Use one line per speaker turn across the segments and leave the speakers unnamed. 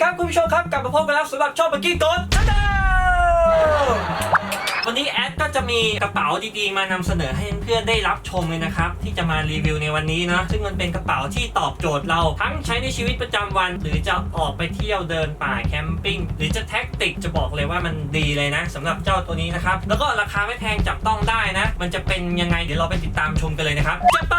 ครับคุณผู้ชมครับกลับมาพบกันแล้วสำหรับช่องเมื่อกี้ก่อนจ้าวันนี้แอดก็จะมีกระเป๋าดีๆ มานำเสนอให้เพื่อนๆได้รับชมเลยนะครับ ที่จะมารีวิวในวันนี้นะซึ่งมันเป็นกระเป๋าที่ตอบโจทย์เราทั้งใช้ในชีวิตประจำวัน หรือจะออกไปเที่ยวเดินป่าแคมปิ้งหรือจะแท็กติกจะบอกเลยว่ามันดีเลยนะสำหรับเจ้าตัวนี้นะครับ แล้วก็ราคาไม่แพงจับต้องได้นะ มันจะเป็นยังไงเดี๋ยวเราไปติดตามชมกันเลยนะครับจับไป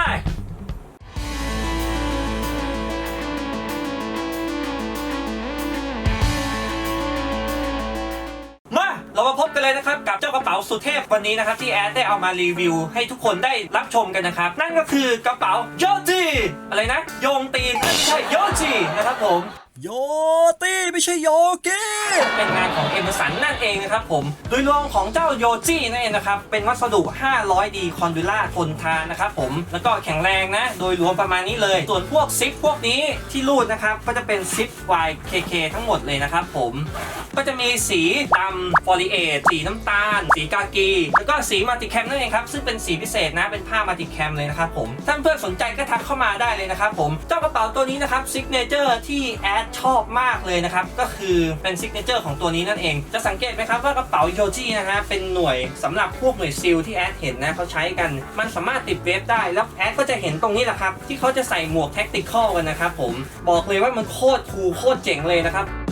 เรามาพบกันเลยนะครับกับเจ้ากระเป๋าสุดเทพวันนี้นะครับที่แอดได้เอามารีวิว ให้ทุกคนได้รับชมกันนะครับ นั่นก็คือกระเป๋าโยจีอะไรนะโยงตีนไม่ใช่โยจีนะครับผม
โยตี้ไม่ใช่โยเก้
เป็นงานของเอเมอร์สันนั่นเองนะครับผม โดยรวมของเจ้าโยจินั่นเองนะครับ เป็นวัสดุ 500D คอนดูล่าทนทานนะครับผม แล้วก็แข็งแรงนะ โดยรวมประมาณนี้เลย ส่วนพวกซิปพวกนี้ที่รูดนะครับ ก็จะเป็นซิป YKK ทั้งหมดเลยนะครับผม ก็จะมีสีดำฟอลิเอทสีน้ำตาล สีกากี แล้วก็สีมัลติแคมนั่นเองครับ ซึ่งเป็นสีพิเศษนะ เป็นผ้ามัลติแคมเลยนะครับผมถ้านเพื่อนสนใจก็ทักเข้ามาได้เลยนะครับผม เจ้ากระเป๋าตัวนี้นะครับซิกเนเจอร์ที่แอดชอบมากเลยนะครับ ก็คือเป็นซิกเนเจอร์ของตัวนี้นั่นเอง จะสังเกตไหมครับว่ากระเป๋าโยจินะฮะเป็นหน่วยสำหรับพวกหน่วยซิลที่แอดเห็นนะเขาใช้กัน มันสามารถติดเวฟได้ แล้วแอดก็จะเห็นตรงนี้แหละครับ ที่เขาจะใส่หมวกแท็กติคอลกันนะครับผมบอกเลยว่ามันโคตรคูลโคตรเจ๋งเลยนะครับ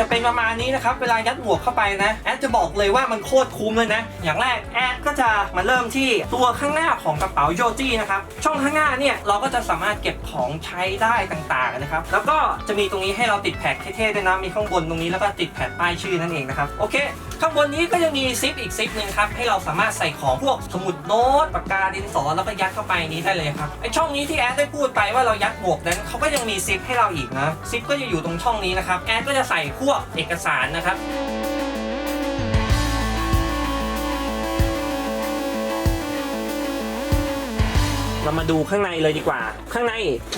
จะเป็นประมาณนี้นะครับ เวลายัดหมวกเข้าไปนะ แอดจะบอกเลยว่ามันโคตรคุ้มเลยนะ อย่างแรกแอดก็จะมาเริ่มที่ตัวข้างหน้าของกระเป๋าโยจินะครับ ช่องข้างหน้าเนี่ยเราก็จะสามารถเก็บของใช้ได้ต่างๆนะครับ แล้วก็จะมีตรงนี้ให้เราติดแพ็คเท่ๆด้วยนะ มีข้างบนตรงนี้แล้วก็ติดแผ่นป้ายชื่อนั่นเองนะครับ โอเค ข้างบนนี้ก็ยังมีซิปอีกซิปหนึ่งครับ ให้เราสามารถใส่ของพวกสมุดโน้ตปากกาดินสอแล้วก็ยัดเข้าไปนี้ได้เลยครับ ไอช่องนี้ที่แอดได้พูดไปว่าเรายัดหมวกนั้นเขาก็ยังมีซิปให้เราอีกนะ ซิปก็จะอยู่ตรงช่องนี้นะครับ แอดก็จะใส่พวกเอกสารนะครับเรามาดูข้างในเลยดีกว่า ข้างใน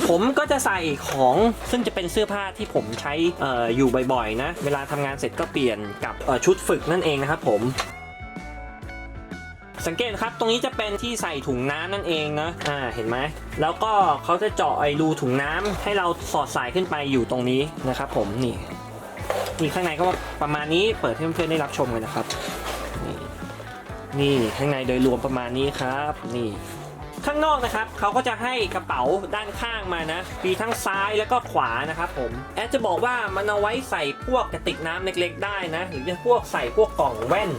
ผมก็จะใส่ของซึ่งจะเป็นเสื้อผ้าที่ผมใช้อออยู่บ่อยๆนะ เวลาทำงานเสร็จก็เปลี่ยนกับชุดฝึกนั่นเองนะครับผมสังเกตครับ ตรงนี้จะเป็นที่ใส่ถุงน้ำนั่นเองนะ อ่า เห็นไหม แล้วก็เขาจะเจาะไอ้รูถุงน้ำให้เราสอดสายขึ้นไปอยู่ตรงนี้นะครับผม นี่ นี่ข้างในก็ประมาณนี้เปิดให้เพื่อนๆได้รับชมกันนะครับ นี่ข้างในโดยรวมประมาณนี้ครับนี่ข้างนอกนะครับเขาก็จะให้กระเป๋าด้านข้างมานะมีทั้งซ้ายแล้วก็ขวานะครับผมแอดจะบอกว่ามันเอาไว้ใส่พวกกระติกน้ำเล็กๆได้นะ หรือจะพวกใส่พวกกล่องแว่น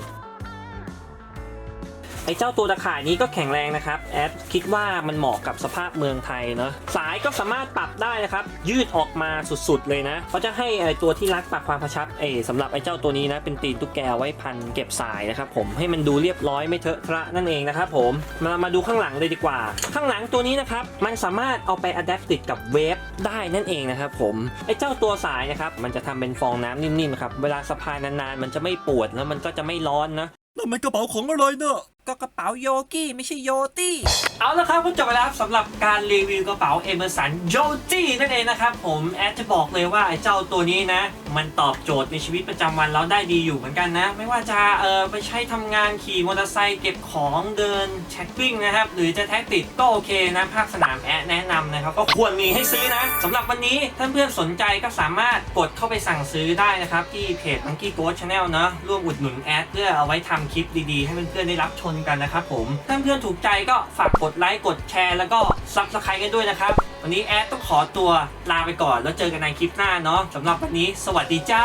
ไอ้เจ้าตัวตะข่ายนี้ก็แข็งแรงนะครับ แอดคิดว่ามันเหมาะกับสภาพเมืองไทยเนาะสายก็สามารถปรับได้นะครับ ยืดออกมาสุดๆเลยนะเขาจะให้ไอ้ตัวที่รัดปากความกระชับเอสำหรับไอ้เจ้าตัวนี้นะเป็นตีนตุ๊กแกไว้พันเก็บสายนะครับผมให้มันดูเรียบร้อยไม่เถอะทะนั่นเองนะครับผมมามาดูข้างหลังเลยดีกว่า ข้างหลังตัวนี้นะครับมันสามารถเอาไปอัดแอปติดกับเวฟได้นั่นเองนะครับผมไอ้เจ้าตัวสายนะครับมันจะทำเป็นฟองน้ำนิ่มๆครับเวลาสะพายนานๆ มันจะไม่ปวดแล้วมันก็จะไม่ร้อนนะ
นั่นมันกระเป๋าของอะไรเนอะ
ก็กระเป๋าโยกี้ไม่ใช่โยตี้ เอาละครับก็จบไปแล้วสำหรับการรีวิวกระเป๋าเอเมอร์สันโยจี้นั่นเองนะครับผมแอดจะบอกเลยว่าไอ้เจ้าตัวนี้นะ มันตอบโจทย์ในชีวิตประจำวันเราได้ดีอยู่เหมือนกันนะ ไม่ว่าจะเออไปใช้ทำงานขี่มอเตอร์ไซค์เก็บของเดินแช็คปิ้งนะครับ หรือจะแท็กติดก็โอเคนะภาคสนามแอดแนะนำนะครับก็ควรมีให้ซื้อนะสำหรับวันนี้ท่านเพื่อนสนใจก็สามารถกดเข้าไปสั่งซื้อได้นะครับที่เพจ Monkey Ghost Channel นะร่วมอุดหนุนแอดเพื่อเอาไว้ทำคลิปดีๆ ให้เพื่อนๆได้รับชมนกันนะครับผม ถ้าเพื่อนถูกใจก็ฝากกดไลค์ กดแชร์ แล้วก็ซับสไครต์กันด้วยนะครับ วันนี้แอดต้องขอตัวลาไปก่อน แล้วเจอกันในคลิปหน้าเนาะสำหรับวันนี้ สวัสดีจ้า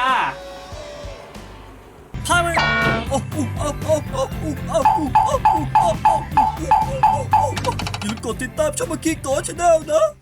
พาไม่โอ้โหโอ้โหโอ้โหโอ้โหโอ้โหโอ้โหโอ้โหอย่าลืมกดติดตามช่องมื่อกี้ก่อนชาแนลนะ